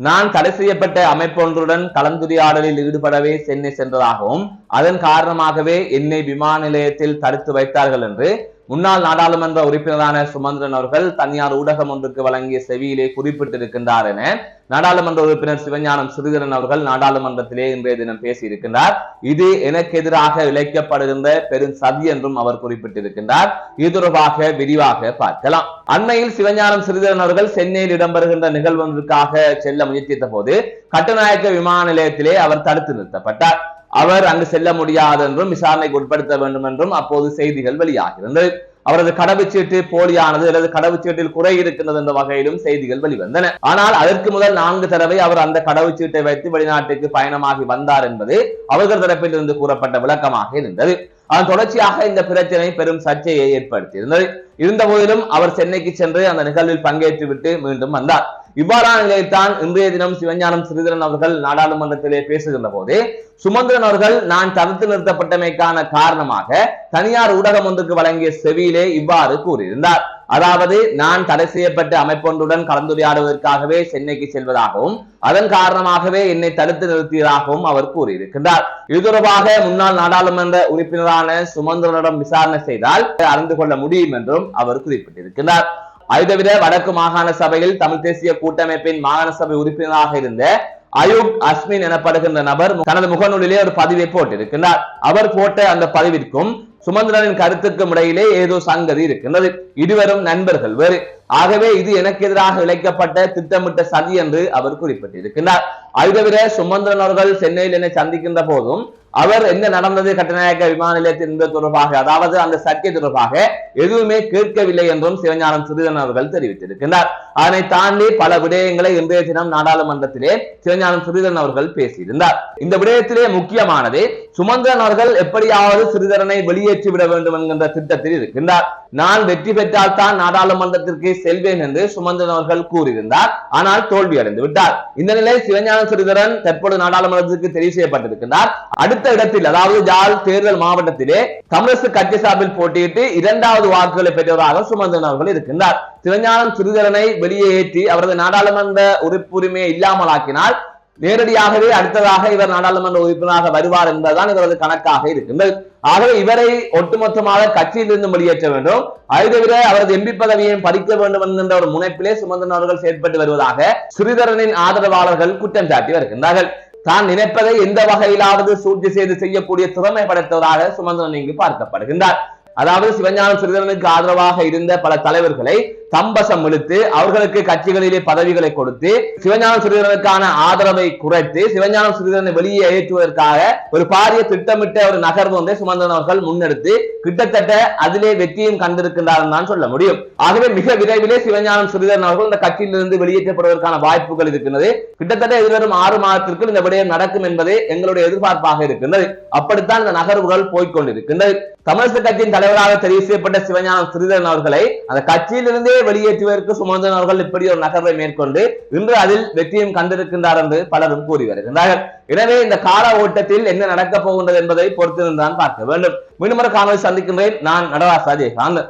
நான் தடை செய்யப்பட்ட அமைப்பொன்றுடன் கலந்துரையாடலில் ஈடுபடவே சென்னை சென்றதாகவும் அதன் காரணமாகவே என்னை விமான நிலையத்தில் தடுத்து வைத்தார்கள் என்று முன்னாள் நாடாளுமன்ற உறுப்பினரான சுமந்திரன் அவர்கள் தனியார் ஊடகம் ஒன்றுக்கு வழங்கிய செவியிலே குறிப்பிட்டிருக்கின்றார் என நாடாளுமன்ற உறுப்பினர் சிவஞானம் சிறுகரன் அவர்கள் நாடாளுமன்றத்திலே இன்றைய தினம் பேசியிருக்கின்றார். இது எனக்கு எதிராக இழைக்கப்படுகின்ற பெரும் சதி என்றும் அவர் குறிப்பிட்டிருக்கின்றார். இது தொடர்பாக விரிவாக பார்க்கலாம். அண்மையில் சிவஞானம் சிறிதரன் அவர்கள் சென்னையில் இடம்பெறுகின்ற நிகழ்வொன்றுக்காக செல்ல முயற்சித்த போது கட்டுநாயக்க விமான நிலையத்திலே அவர் தடுத்து நிறுத்தப்பட்டார். அவர் அங்கு செல்ல முடியாது என்றும் விசாரணைக்கு உட்படுத்த வேண்டும் என்றும் அப்போது செய்திகள் வெளியாகிறது அவரது கடவுச்சீட்டு போலியானது அல்லது கடவுச்சீட்டில் குறை இருக்கின்றது என்ற வகையிலும் செய்திகள் வெளிவந்தன. ஆனால் அதற்கு முதல் நான்கு தடவை அவர் அந்த கடவுச்சீட்டை வைத்து வெளிநாட்டுக்கு பயணமாகி வந்தார் என்பது அவர்கள் தரப்பில் இருந்து கூறப்பட்ட விளக்கமாக இருந்தது. அதன் தொடர்ச்சியாக இந்த பிரச்சனை பெரும் சர்ச்சையை ஏற்படுத்தியிருந்தது இருந்த போதிலும் அவர் சென்னைக்கு சென்று அந்த நிகழ்வில் பங்கேற்றுவிட்டு மீண்டும் வந்தார். இவ்வாறான நிலையைத்தான் இன்றைய தினம் சிவஞானம் சிறிதரன் அவர்கள் நாடாளுமன்றத்திலே பேசுகின்ற போது சுமந்திரன் அவர்கள் நான் தடுத்து நிறுத்தப்பட்டமைக்கான காரணமாக தனியார் ஊடகம் ஒன்றுக்கு வழங்கிய செவியிலே இவ்வாறு கூறியிருந்தார். அதாவது நான் தடை செய்யப்பட்ட அமைப்பொன்றுடன் கலந்துரையாடுவதற்காகவே சென்னைக்கு செல்வதாகவும் அதன் காரணமாகவே என்னை தடுத்து நிறுத்தியதாகவும் அவர் கூறியிருக்கின்றார். இது தொடர்பாக முன்னாள் நாடாளுமன்ற உறுப்பினரான சுமந்திரனிடம் விசாரணை செய்தால் அறிந்து கொள்ள முடியும் என்றும் அவர் குறிப்பிட்டிருக்கிறார் அதைவிட வடக்கு மாகாண சபையில் தமிழ் தேசிய கூட்டமைப்பின் மாகாண சபை உறுப்பினராக இருந்த அயூப் அஸ்மின் எனப்படுகின்ற நபர் தனது முகநூலிலே ஒரு பதிவை போட்டிருக்கிறார் அவர் போட்ட அந்த பதிவிற்கும் சுமந்திரனின் கருத்துக்கும் இடையிலே ஏதோ சங்கதி இருக்கின்றது. இருவரும் நண்பர்கள் வேறு. ஆகவே இது எனக்கு எதிராக இழைக்கப்பட்ட திட்டமிட்ட சதி என்று அவர் குறிப்பிட்டிருக்கிறார் அது தவிர சுமந்திரன் அவர்கள் சென்னையில் என்னை சந்திக்கின்ற போதும் அவர் என்ன நடந்தது கட்டநாயக்க விமான நிலையத்தில் என்பது தொடர்பாக அதாவது அந்த சர்ச்சை தொடர்பாக எதுவுமே கேட்கவில்லை என்றும் சிவஞானம் சிறிதன் அவர்கள் தெரிவித்திருக்கின்றார். அதனை தாண்டி பல விடயங்களை இன்றைய தினம் நாடாளுமன்றத்திலே சிவஞானம் சிறிதன் அவர்கள் பேசியிருந்தார். இந்த விடயத்திலே முக்கியமானது சுமந்திரன் அவர்கள் எப்படியாவது சிறிதரனை வெளியேற்றி விட வேண்டும் என்கின்ற திட்டத்தில் இருக்கின்றார். நான் வெற்றி பெற்றால் தான் நாடாளுமன்றத்திற்கு செல்வேன் என்று சுமந்திரன் அவர்கள் கூறியிருந்தார். ஆனால் தோல்வி அடைந்து விட்டார். இந்த நிலையில் சிவஞான சிறிதரன் தற்போது நாடாளுமன்றத்திற்கு தெரிவு செய்யப்பட்டிருக்கின்றார். அடுத்த இடத்தில் அதாவது ஜால் தேர்தல் மாவட்டத்திலே தமிழரசு கட்சி சார்பில் போட்டியிட்டு இரண்டாவது வாக்குகளை பெற்றவராக சுமந்திரன் அவர்கள் இருக்கின்றார். சிவஞானம் சிறிதரனை வெளியேற்றி அவரது நாடாளுமன்ற உறுப்புரிமையை இல்லாமலாக்கினால் நேரடியாகவே அடுத்ததாக இவர் நாடாளுமன்ற உறுப்பினராக வருவார் என்பதுதான் இவரது கணக்காக இருக்கின்றது ஆகவே இவரை ஒட்டுமொத்தமாக கட்சியிலிருந்து வெளியேற்ற வேண்டும். அதை தவிர அவரது எம்பி பதவியையும் பறிக்க வேண்டும் என்கின்ற ஒரு முனைப்பிலே சுமந்தன் அவர்கள் செயற்பட்டு வருவதாக சிறிதரனின் ஆதரவாளர்கள் குற்றம் சாட்டி வருகின்றார்கள். தான் நினைப்பதை எந்த வகையிலாவது சூழ்ச்சி செய்து செய்யக்கூடிய திறமை படைத்தவராக சுமந்திரன் இங்கு பார்க்கப்படுகின்றார். அதாவது சிவஞான சிறிதரனுக்கு ஆதரவாக இருந்த பல தலைவர்களை தம்பசம் இழுத்து அவர்களுக்கு கட்சிகளிலே பதவிகளை கொடுத்து சிவஞானம் சிறிதரனுக்கான ஆதரவை குறைத்து சிவஞானம் சிறிதரனை வெளியே ஏற்றுவதற்காக ஒரு பாரிய திட்டமிட்ட ஒரு நகர்வு ஒன்றை சுமந்தன் அவர்கள் முன்னெடுத்து கிட்டத்தட்ட அதிலே வெற்றியும் கண்டிருக்கின்றார் தான் சொல்ல முடியும். ஆகவே மிக விரைவிலே சிவஞானம் சிறிதரன் அவர்கள் இந்த கட்சியிலிருந்து வெளியேற்றப்படுவதற்கான வாய்ப்புகள் இருக்கின்றது. கிட்டத்தட்ட எதிர்வரும் ஆறு மாதத்திற்குள் இந்த விடயம் நடக்கும் என்பதே எங்களுடைய எதிர்பார்ப்பாக இருக்கின்றது. அப்படித்தான் இந்த நகர்வுகள் போய்கொண்டிருக்கின்றது தமிழக கட்சியின் தலைவராக தெரிவு செய்யப்பட்ட சிவஞானம் சிறிதரன் அவர்களை அந்த கட்சியிலிருந்தே வெளியேற்றுவதற்கு சுமந்தன் அவர்கள் இப்படி ஒரு நகர்வை மேற்கொண்டு இன்று அதில் வெற்றியும் கண்டிருக்கின்றார் என்று பலரும் கூறி வருகின்றார்கள். எனவே இந்த கால ஓட்டத்தில் என்ன நடக்கப் போகின்றது என்பதை பொறுத்திருந்தான் பார்க்க வேண்டும். மீண்டும் ஒரு காணொலி சந்திக்கின்றேன். நான் நடராஜ் அஜயகாந்த்